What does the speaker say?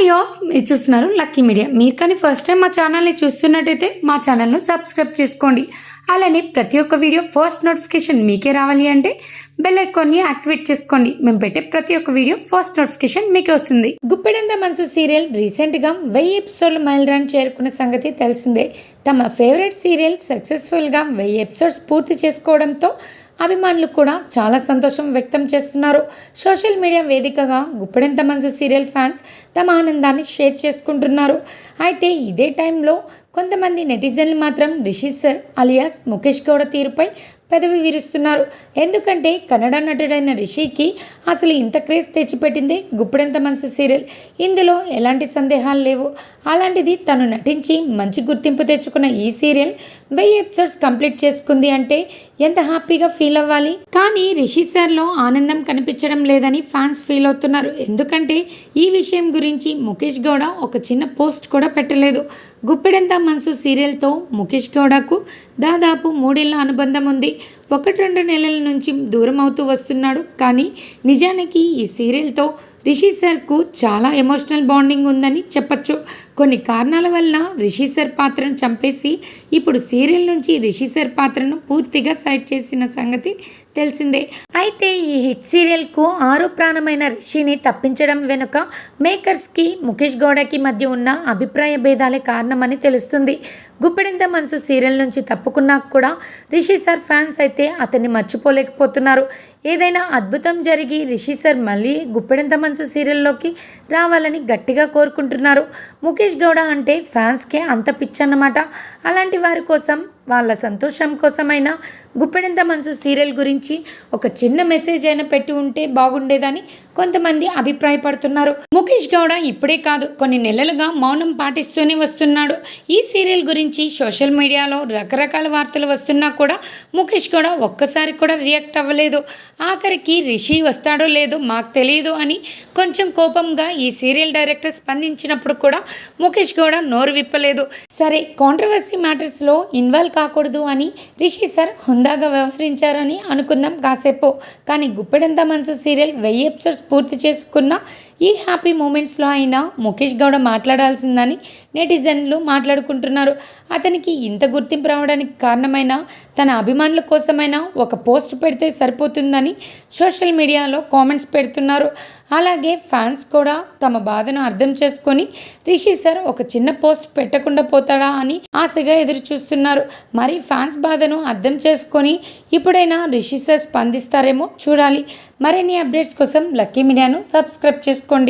Views మీరు చూస్తున్నారు lucky media మీరు కానీ ఫస్ట్ టైం మా ఛానల్ని చూస్తున్నట్టయితే మా ఛానల్ను సబ్స్క్రైబ్ చేసుకోండి. అలానే ప్రతి ఒక్క వీడియో ఫస్ట్ నోటిఫికేషన్ మీకే రావాలి అంటే బెల్ ఐకాన్ని యాక్టివేట్ చేసుకోండి. మేము పెట్టే ప్రతి ఒక్క వీడియో ఫస్ట్ నోటిఫికేషన్ మీకే వస్తుంది. గుప్పెడంత మనసు సీరియల్ రీసెంట్గా వెయ్యి ఎపిసోడ్లు మైల్ రన్ చేరుకున్న సంగతి తెలిసిందే. తమ ఫేవరెట్ సీరియల్ సక్సెస్ఫుల్గా వెయ్యి ఎపిసోడ్స్ పూర్తి చేసుకోవడంతో అభిమానులు కూడా చాలా సంతోషం వ్యక్తం చేస్తున్నారు. సోషల్ మీడియా వేదికగా గుప్పెడంత మనసు సీరియల్ ఫ్యాన్స్ తమ ఆనందాన్ని షేర్ చేసుకుంటున్నారు. అయితే ఇదే టైంలో కొంతమంది నెటిజన్లు మాత్రం రిషి సర్ అలియాస్ ముఖేష్ గౌడ తీరుపై పెదవి విరుస్తున్నారు. ఎందుకంటే కన్నడ నటుడైన రిషికి అసలు ఇంత క్రేజ్ తెచ్చిపెట్టిందే గుప్పెడంత మనసు సీరియల్. ఇందులో ఎలాంటి సందేహాలు లేవు. అలాంటిది తను నటించి మంచి గుర్తింపు తెచ్చుకున్న ఈ సీరియల్ వెయ్యి ఎపిసోడ్స్ కంప్లీట్ చేసుకుంది అంటే ఎంత హ్యాపీగా ఫీల్ అవ్వాలి? కానీ రిషి సార్లో ఆనందం కనిపించడం లేదని ఫ్యాన్స్ ఫీల్ అవుతున్నారు. ఎందుకంటే ఈ విషయం గురించి ముఖేష్ గౌడ ఒక చిన్న పోస్ట్ కూడా పెట్టలేదు. గుప్పెడంత మనసు సీరియల్తో ముఖేష్ గౌడకు దాదాపు మూడేళ్ళ అనుబంధం ఉంది. ఒకటి రెండు నెలల నుంచి దూరం అవుతూ వస్తున్నాడు. కానీ నిజానికి ఈ సీరియల్తో రిషి సార్కు చాలా ఎమోషనల్ బాండింగ్ ఉందని చెప్పచ్చు. కొన్ని కారణాల వల్ల రిషి పాత్రను చంపేసి ఇప్పుడు సీరియల్ నుంచి రిషి సార్ పాత్రను పూర్తిగా సైడ్ చేసిన సంగతి తెలిసిందే. అయితే ఈ హిట్ సీరియల్కు ఆరు ప్రాణమైన రిషిని తప్పించడం వెనుక మేకర్స్కి ముఖేష్ గౌడకి మధ్య ఉన్న అభిప్రాయ భేదాలే కారణమని తెలుస్తుంది. గుప్పెడింత మనసు సీరియల్ నుంచి తప్పుకున్నా కూడా రిషి సార్ ఫ్యాన్స్ అయితే అతన్ని మర్చిపోలేకపోతున్నారు. ఏదైనా అద్భుతం జరిగి రిషి సార్ మళ్ళీ గుప్పెడంత మనసు సీరియల్లోకి రావాలని గట్టిగా కోరుకుంటున్నారు. ముఖేష్ గౌడ అంటే ఫ్యాన్స్కే అంత పిచ్చన్నమాట. అలాంటి వారి కోసం వాళ్ళ సంతోషం కోసమైనా గుప్పెడంత మనసు సీరియల్ గురించి ఒక చిన్న మెసేజ్ అయినా పెట్టి ఉంటే బాగుండేదని కొంతమంది అభిప్రాయపడుతున్నారు. ముఖేష్ గౌడ ఇప్పుడే కాదు కొన్ని నెలలుగా మౌనం పాటిస్తూనే వస్తున్నాడు. ఈ సీరియల్ గురించి సోషల్ మీడియాలో రకరకాల వార్తలు వస్తున్నా కూడా ముఖేష్ గౌడ ఒక్కసారి కూడా రియాక్ట్ అవ్వలేదు. ఆఖరికి రిషి వస్తాడో లేదో మాకు తెలియదు అని కొంచెం కోపంగా ఈ సీరియల్ డైరెక్టర్ స్పందించినప్పుడు కూడా ముఖేష్ గౌడ నోరు విప్పలేదు. సరే కాంట్రవర్సీ మ్యాటర్స్లో ఇన్వాల్వ్ కాకూడదు అని రిషి సార్ హుందాగా వ్యవహరించారని అనుకుందాం కాసేపు. కానీ గుప్పెడంత మనసు సీరియల్ వెయ్యి ఎపిసోడ్స్ పూర్తి చేసుకున్న ఈ హ్యాపీ మూమెంట్స్లో అయినా ముఖేష్ గౌడ మాట్లాడాల్సిందని నెటిజన్లు మాట్లాడుకుంటున్నారు. అతనికి ఇంత గుర్తింపు రావడానికి కారణమైన తన అభిమానుల కోసమైనా ఒక పోస్ట్ పెడితే సరిపోతుందని సోషల్ మీడియాలో కామెంట్స్ పెడుతున్నారు. అలాగే ఫ్యాన్స్ కూడా తమ బాధను అర్థం చేసుకొని రిషి సార్ ఒక చిన్న పోస్ట్ పెట్టకుండా పోతాడా అని ఆశగా ఎదురు చూస్తున్నారు మరి ఫ్యాన్స్ బాధను అర్థం చేసుకొని ఇప్పుడైనా రిషి సార్ స్పందిస్తారేమో చూడాలి. మరిన్ని అప్డేట్స్ కోసం లక్కీ మీడియాను సబ్స్క్రైబ్ చేసుకోండి.